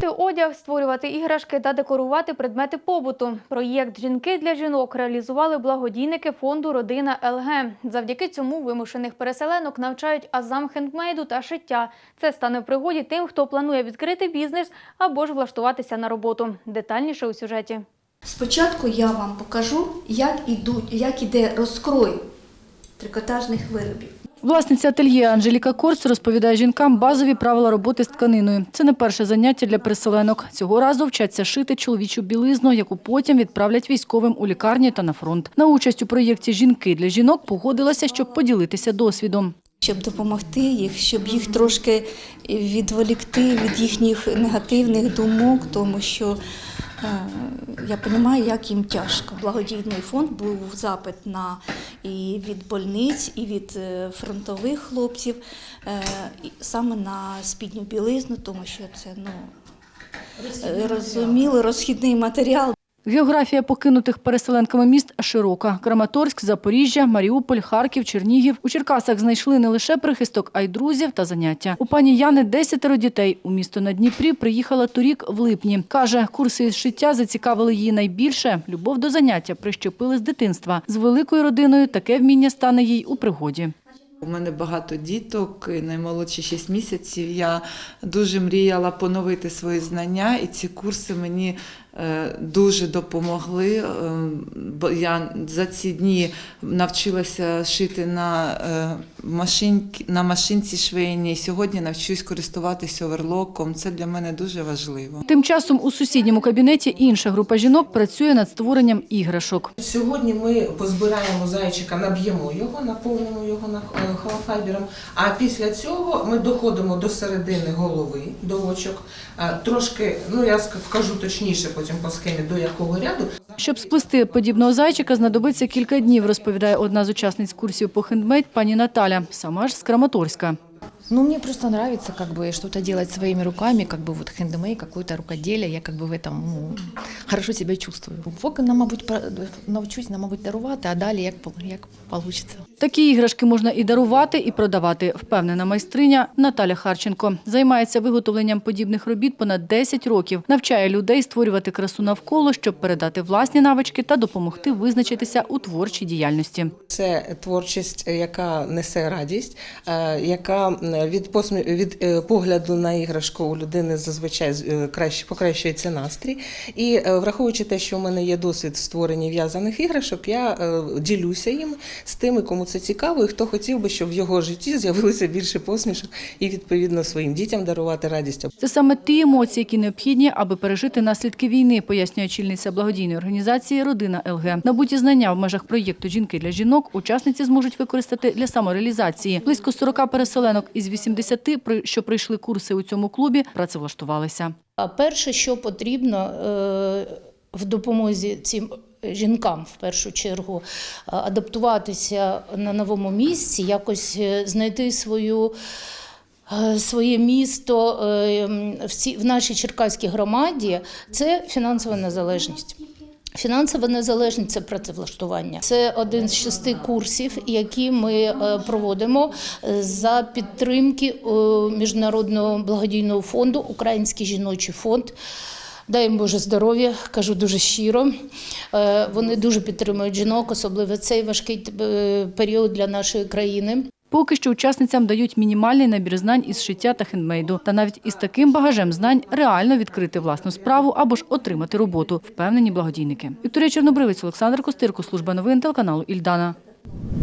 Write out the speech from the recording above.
Шити одяг, створювати іграшки та декорувати предмети побуту. Проєкт Жінки для жінок реалізували благодійники фонду Родина ЛГ. Завдяки цьому вимушених переселенок навчають азам хендмейду та шиття. Це стане в пригоді тим, хто планує відкрити бізнес або ж влаштуватися на роботу. Детальніше у сюжеті. Спочатку я вам покажу, як, ідуть, як іде розкрой трикотажних виробів. Власниця ательє Анжеліка Корц розповідає жінкам базові правила роботи з тканиною. Це не перше заняття для переселенок. Цього разу вчаться шити чоловічу білизну, яку потім відправлять військовим у лікарні та на фронт. На участь у проєкті Жінки для жінок погодилася, щоб поділитися досвідом. Щоб допомогти їх, щоб їх трошки відволікти від їхніх негативних думок, тому що я розумію, як їм тяжко. Благодійний фонд був запит на і від больниць, і від е, фронтових хлопців, е, саме на спідню білизну, тому що це ну розуміли розхідний матеріал. Географія покинутих переселенками міст широка. Краматорськ, Запоріжжя, Маріуполь, Харків, Чернігів. У Черкасах знайшли не лише прихисток, а й друзів та заняття. У пані Яни десятеро дітей. У місто на Дніпрі приїхала торік в липні. Каже, курси із шиття зацікавили її найбільше. Любов до заняття прищепили з дитинства. З великою родиною таке вміння стане їй у пригоді. У мене багато діток, наймолодші 6 місяців. Я дуже мріяла поновити свої знання, і ці курси мені дуже допомогли. Е, бо Я за ці дні навчилася шити на, е, машинці, на машинці швейній. Сьогодні навчусь користуватися оверлоком. Це для мене дуже важливо. Тим часом у сусідньому кабінеті інша група жінок працює над створенням іграшок. Сьогодні ми позбираємо зайчика, наб'ємо його, наповнимо його на е, холофайбером. А після цього ми доходимо до середини голови, до очок. Е, Трошки, ну я ск- вкажу точніше потім по схемі, до якого ряду. Щоб сплести подібного зайчика, знадобиться кілька днів, розповідає одна з учасниць курсів по хендмейд пані Наталя, сама ж з Краматорська. Ну, мне просто нравится как бы что-то делать своими руками, как бы вот хендмей, какое-то рукоделие, я как бы в этом ну, хорошо себя чувствую. Поки нам, мабуть, пра- навчусь, нам, мабуть, дарувати, а далі як, пол- як получиться. Такі іграшки можна і дарувати, і продавати, впевнена майстриня Наталя Харченко. Займається виготовленням подібних робіт понад 10 років. Навчає людей створювати красу навколо, щоб передати власні навички та допомогти визначитися у творчій діяльності. Це творчість, е, яка несе радість, е, яка м, від посмі... від е, погляду на іграшку у людини зазвичай е, краще покращується настрій. І е, враховуючи те, що в мене є досвід в створенні в'язаних іграшок, я е, ділюся їм з тими, кому це цікаво, і хто хотів би, щоб в його житті з'явилося більше посмішок і відповідно своїм дітям дарувати радість. Це саме ті емоції, які необхідні, аби пережити наслідки війни, пояснює очільниця благодійної організації Родина ЛГ. Набуті знання в межах проєкту Жінки для жінок учасниці зможуть використати для самореалізації. Близько 40 переселенок із 80, при- що пройшли курси у цьому клубі, працевлаштувалися. А перше, що потрібно е, в допомозі цим жінкам, в першу чергу, е, адаптуватися на новому місці, якось е, знайти свою. Своє місто в нашій черкаській громаді це фінансова незалежність. Фінансова незалежність це працевлаштування. Це один з шести курсів, які ми е, проводимо е, за підтримки е, міжнародного благодійного фонду Український жіночий фонд. Дай їм Боже здоров'я, кажу дуже щиро. Вони дуже підтримують жінок, особливо цей важкий період для нашої країни. Поки що учасницям дають мінімальний набір знань із шиття та хендмейду. Та навіть із таким багажем знань реально відкрити власну справу або ж отримати роботу, впевнені благодійники. Вікторія Чорнобривець, Олександр Костирко, служба новин телеканалу Ільдана.